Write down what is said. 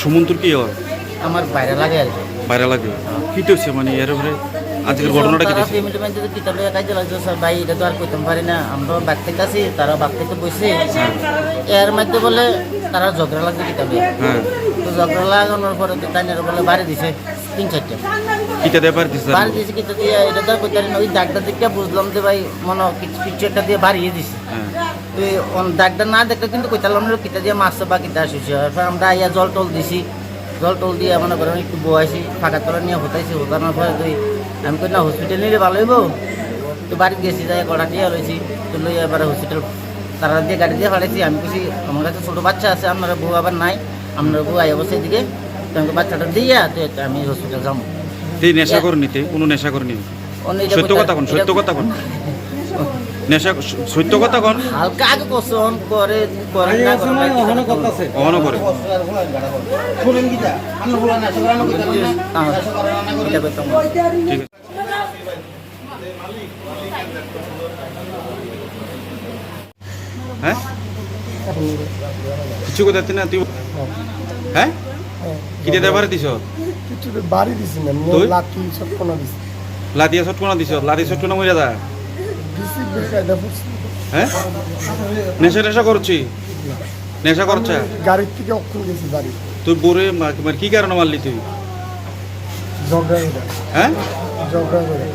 সুমন্তর কি হয়? আমার বাইরে লাগে আর বাইরে লাগে? কি হচ্ছে মানে এর উপরে? আজকের ঘটনাটা কি পেমেন্ট পেমেন্ট পেমেন্ট কিতাবে কাজে লাগছে স্যার ভাই এটা তো আর কইতাম পারি না। আমরা বাকতে থেকে আছি তারা বাকতে থেকে বসে এর মধ্যে বলে তারা ঝগড়া লাগছে কিতাবে। হ্যাঁ। তো ঝগড়া লাগানোর পরে তো তাই বলে বাড়ি দিছে। তিন চারটে কিটা দিছে? বাড়ি দিয়ে এটা তো ওই দাগটা দেখে বুঝলাম যে ভাই মনে কিছু একটা দিয়ে বাড়িয়ে দিছে। হ্যাঁ। তো দাগটা না দেখলে কিন্তু কইতালাম না কিতা দিয়ে বা কিতা আসিছে। এরপর আমরা আইয়া জল টল দিছি। জল টল দিয়ে মনে করেন একটু বয়াইছি ফাঁকা তলা নিয়ে হতাইছি হতানোর পরে তুই আমি কই না হসপিটাল নিলে ভালো হইব। তো বাড়িতে গেছি যাই কটা তো লই এবারে হসপিটাল তারা দিয়ে গাড়ি দিয়ে ফাড়াইছি আমি কিছু আমার কাছে ছোটো বাচ্চা আছে আপনারা বউ আবার নাই। আপনার বউ আই অবশ্যই দিকে তো আমাকে বাচ্চাটা দিয়া তো আমি হসপিটাল যাব। এই নেশা করে নিতে কোনো নেশা করে নি সত্য কথা কোন সত্য কথা কোন। নেশা সত্য কথা কোন। হালকা আগে কোশন করে করে না করে। না, অহন করে। শুনেন কি আমরা বলা না সেগুলো আমরা না। আহ, এটা করতাম না। ঠিক আছে। হ্যাঁ? কিছু কথা না? তুই হ্যাঁ? কিটা দেবার দিছ? কিছু বাড়ি দিছি না তুই? লাঠি দিছি। লাতিয়া ছটকনা দিছ লাতি ছটকনা মরে যা। দিছি বেকায়দা পড়ছি। হ্যাঁ নেশা নেশা করছি? নেশা করছা? গাড়ির থেকে অক্ষণ গেছি বাড়ি। তুই মানে কি কারণে মারলি তুই? ঝগড়া হ্যাঁ? ঝগড়া করে